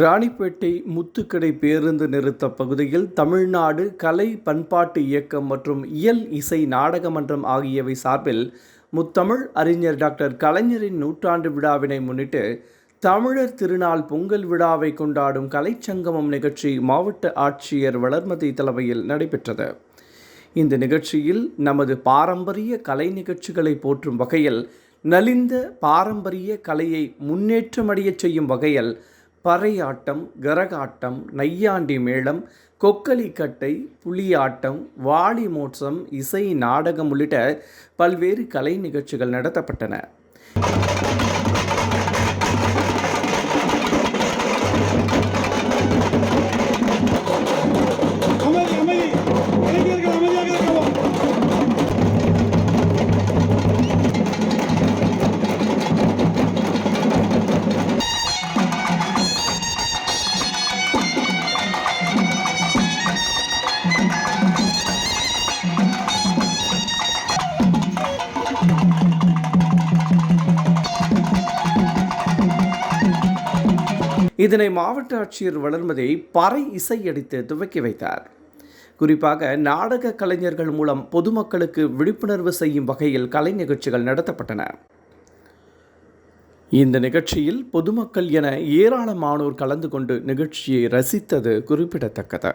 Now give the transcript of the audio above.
ராணிப்பேட்டை முத்துக்கடை பேருந்து நிறுத்த பகுதியில் தமிழ்நாடு கலை பண்பாட்டு இயக்கம் மற்றும் இயல் இசை நாடக மன்றம் ஆகியவை சார்பில் முத்தமிழ் அறிஞர் டாக்டர் கலைஞரின் நூற்றாண்டு விழாவினை முன்னிட்டு தமிழர் திருநாள் பொங்கல் விழாவை கொண்டாடும் கலைச்சங்கமம் நிகழ்ச்சி மாவட்ட ஆட்சியர் வளர்மதி தலைமையில் நடைபெற்றது. இந்த நிகழ்ச்சியில் நமது பாரம்பரிய கலை நிகழ்ச்சிகளை போற்றும் வகையில் நலிந்த பாரம்பரிய கலையை முன்னேற்றமடையச் செய்யும் வகையில் பறையாட்டம் கரகாட்டம் நையாண்டி மேளம் கொக்கலிக்கட்டை புலியாட்டம் வாளி மோட்சம் இசை நாடகம் உள்ளிட்ட பல்வேறு கலை நிகழ்ச்சிகள் நடத்தப்பட்டன. இதனை மாவட்ட ஆட்சியர் வளர்மதி பறை இசையடித்து துவக்கி வைத்தார். குறிப்பாக நாடக கலைஞர்கள் மூலம் பொதுமக்களுக்கு விழிப்புணர்வு செய்யும் வகையில் கலை நிகழ்ச்சிகள் நடத்தப்பட்டன. இந்த நிகழ்ச்சியில் பொதுமக்கள் என ஏராளமானோர் கலந்து கொண்டு நிகழ்ச்சியை ரசித்தது குறிப்பிடத்தக்கது.